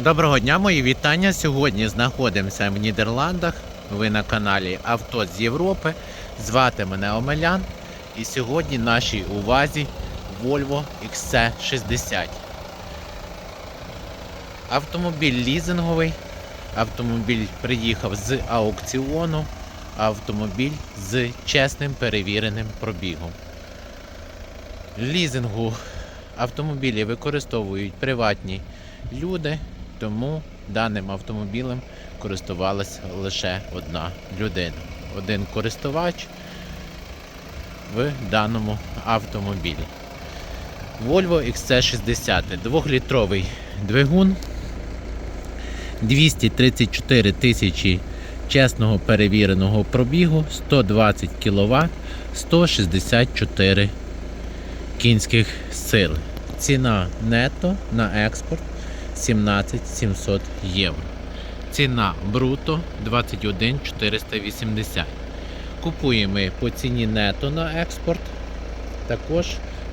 Доброго дня, мої вітання. Сьогодні знаходимося в Нідерландах. Ви на каналі Авто з Європи. Звати мене Омелян. І сьогодні нашій увазі Volvo XC60. Автомобіль лізинговий. Автомобіль приїхав з аукціону. Автомобіль з чесним перевіреним пробігом. Лізингу автомобілі використовують приватні люди, тому даним автомобілем користувалася лише одна людина, один користувач в даному автомобілі. Volvo XC60 2-літровий двигун, 234 тисячі чесного перевіреного пробігу, 120 кВт, 164 кінських сил. Ціна нетто на експорт 17 700 євро. Ціна бруто 21 480. Купуємо по ціні нетто на експорт. Також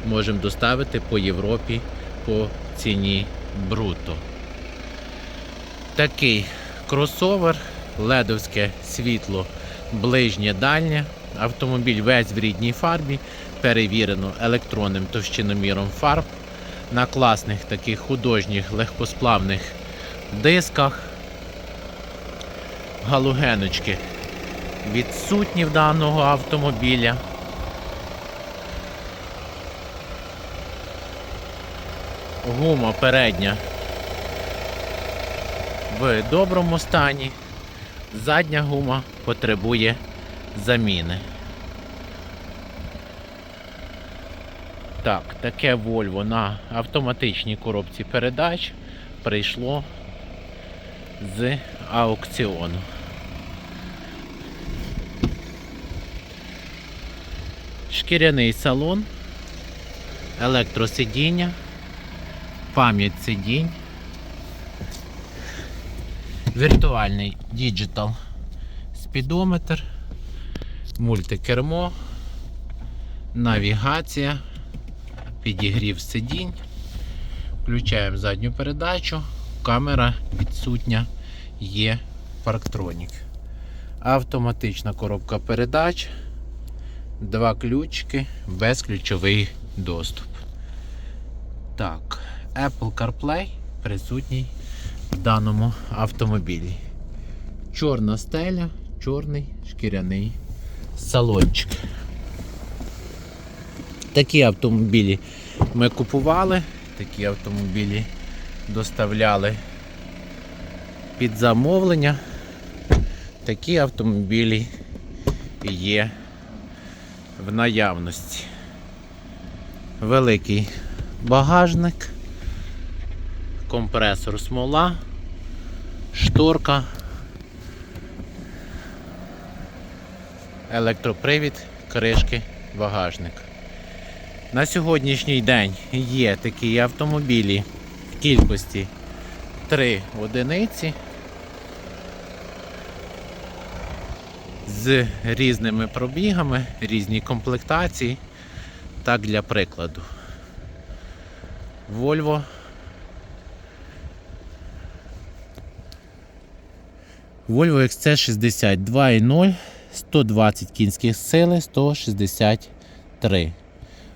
можемо доставити по Європі по ціні бруто. Такий кросовер, ледовське світло, ближнє дальнє. Автомобіль весь в рідній фарбі, перевірено електронним товщиноміром фарб на класних таких художніх легкосплавних дисках. Галогеночки відсутні в даного автомобіля. Гума передня в доброму стані. Задня гума потребує заміни. Так, таке Volvo на автоматичній коробці передач прийшло з аукціону. Шкіряний салон, електросидіння, пам'ять сидінь, віртуальний діджитал спідометр, мультикермо, навігація, підігрів сидінь. Включаємо задню передачу, камера відсутня, є парктронік. Автоматична коробка передач, два ключики, безключовий доступ. Так, Apple CarPlay присутній в даному автомобілі. Чорна стеля, чорний шкіряний салончик. Такі автомобілі ми купували, такі автомобілі доставляли під замовлення. Такі автомобілі є в наявності. Великий багажник, компресор смола, шторка, електропривід, кришки, багажник. На сьогоднішній день є такі автомобілі в кількості 3 одиниці з різними пробігами, різні комплектації. Так для прикладу. Volvo Volvo XC60 2.0, 120 кінських сили, 163.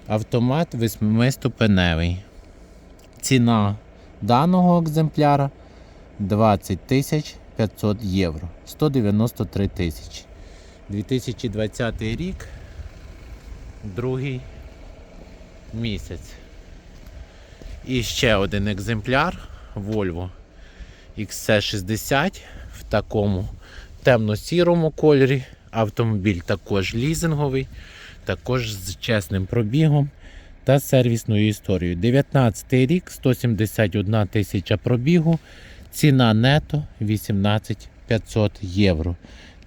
Автомат 8-ступеневий. Ціна даного екземпляра 20 тисяч 500 євро. 193 тисячі. 2020 рік, другий місяць. І ще один екземпляр Volvo XC60 в такому темно-сірому кольорі. Автомобіль також лізинговий, також з чесним пробігом та сервісною історією. 19 рік, 171 тисяча пробігу, ціна нето 18 500 євро.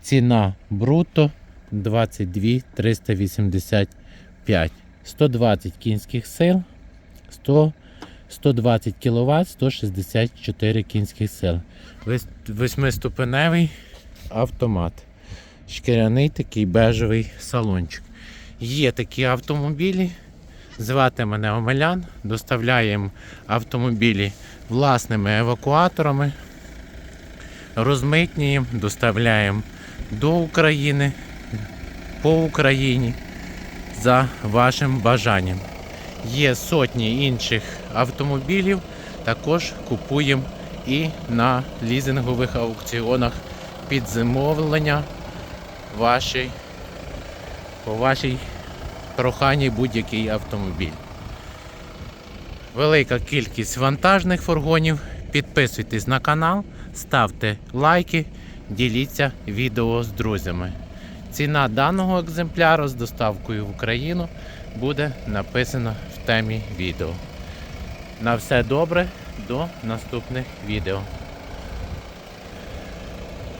Ціна бруто 22 385. 120 кінських сил, 100 120 кВт, 164 кінських сил. Восьмиступеневий автомат. Шкіряний такий бежевий салончик. Є такі автомобілі. Звати мене Омелян, доставляємо автомобілі власними евакуаторами, розмитнюємо, доставляємо до України, по Україні за вашим бажанням. Є сотні інших автомобілів, також купуємо і на лізингових аукціонах під замовлення вашій, по вашій проханні будь-який автомобіль. Велика кількість вантажних фургонів. Підписуйтесь на канал, ставте лайки, діліться відео з друзями. Ціна даного екземпляру з доставкою в Україну буде написана в темі відео. На все добре, до наступних відео.